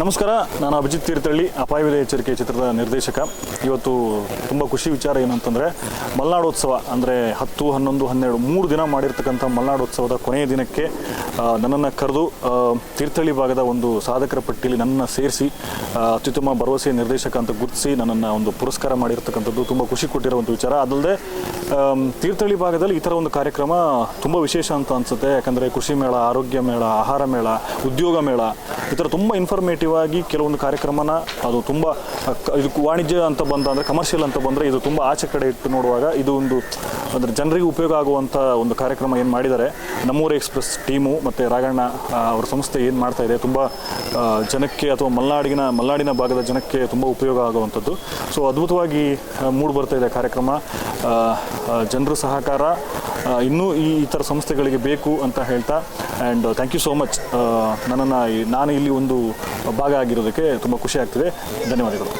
ನಮಸ್ಕಾರ, ನಾನು ಅಭಿಜಿತ್ ತೀರ್ಥಹಳ್ಳಿ ಅಪಾಯವಿದೆ ಎಚ್ಚರಿಕೆ ಚಿತ್ರದ ನಿರ್ದೇಶಕ. ಇವತ್ತು ತುಂಬ ಖುಷಿ ವಿಚಾರ ಏನಂತಂದರೆ, ಮಲ್ನಾಡೋತ್ಸವ ಅಂದರೆ ಹತ್ತು, ಹನ್ನೊಂದು, ಹನ್ನೆರಡು, ಮೂರು ದಿನ ಮಾಡಿರ್ತಕ್ಕಂಥ ಮಲ್ನಾಡೋತ್ಸವದ ಕೊನೆಯ ದಿನಕ್ಕೆ ನನ್ನನ್ನು ಕರೆದು ತೀರ್ಥಹಳ್ಳಿ ಭಾಗದ ಒಂದು ಸಾಧಕರ ಪಟ್ಟಿಯಲ್ಲಿ ನನ್ನನ್ನು ಸೇರಿಸಿ ಅತ್ಯುತ್ತಮ ಭರವಸೆ ನಿರ್ದೇಶಕ ಅಂತ ಗುರುತಿಸಿ ನನ್ನನ್ನು ಒಂದು ಪುರಸ್ಕಾರ ಮಾಡಿರ್ತಕ್ಕಂಥದ್ದು ತುಂಬ ಖುಷಿ ಕೊಟ್ಟಿರೋ ಒಂದು ವಿಚಾರ. ಅದಲ್ಲದೆ ತೀರ್ಥಹಳ್ಳಿ ಭಾಗದಲ್ಲಿ ಈ ಥರ ಒಂದು ಕಾರ್ಯಕ್ರಮ ತುಂಬ ವಿಶೇಷ ಅಂತ ಅನಿಸುತ್ತೆ. ಯಾಕಂದರೆ ಕೃಷಿ ಮೇಳ, ಆರೋಗ್ಯ ಮೇಳ, ಆಹಾರ ಮೇಳ, ಉದ್ಯೋಗ ಮೇಳ ಈ ಥರ ತುಂಬ ಇನ್ಫಾರ್ಮೇಟಿವ್ ಆಗಿ ಕೆಲವೊಂದು ಕಾರ್ಯಕ್ರಮನ, ಅದು ತುಂಬ ಇದು ವಾಣಿಜ್ಯ ಅಂತ ಬಂದ ಅಂದರೆ ಕಮರ್ಷಿಯಲ್ ಅಂತ ಬಂದರೆ ಇದು ತುಂಬ ಆಚೆ ಕಡೆ ಇಟ್ಟು ನೋಡುವಾಗ ಇದು ಒಂದು, ಅಂದರೆ ಜನರಿಗೆ ಉಪಯೋಗ ಆಗುವಂಥ ಒಂದು ಕಾರ್ಯಕ್ರಮ ಏನು ಮಾಡಿದ್ದಾರೆ. ನಮ್ಮೂರು ಎಕ್ಸ್ಪ್ರೆಸ್ ಟೀಮು ಮತ್ತು ರಾಗಣ್ಣ ಅವರ ಸಂಸ್ಥೆ ಏನು ಮಾಡ್ತಾ ಇದೆ, ತುಂಬ ಜನಕ್ಕೆ ಅಥವಾ ಮಲ್ನಾಡಿನ ಮಲ್ನಾಡಿನ ಭಾಗದ ಜನಕ್ಕೆ ತುಂಬ ಉಪಯೋಗ ಆಗುವಂಥದ್ದು. ಸೊ ಅದ್ಭುತವಾಗಿ ಮೂಡ್ ಬರ್ತಾ ಇದೆ ಕಾರ್ಯಕ್ರಮ. ಜನರ ಸಹಕಾರ ಇನ್ನೂ ಈ ಥರ ಸಂಸ್ಥೆಗಳಿಗೆ ಬೇಕು ಅಂತ ಹೇಳ್ತಾ and thank you so much ನನ್ನನ್ನು ನಾನು ಇಲ್ಲಿ ಒಂದು ಭಾಗ ಆಗಿರೋದಕ್ಕೆ ತುಂಬ ಖುಷಿ ಆಗ್ತಿದೆ. ಧನ್ಯವಾದಗಳು.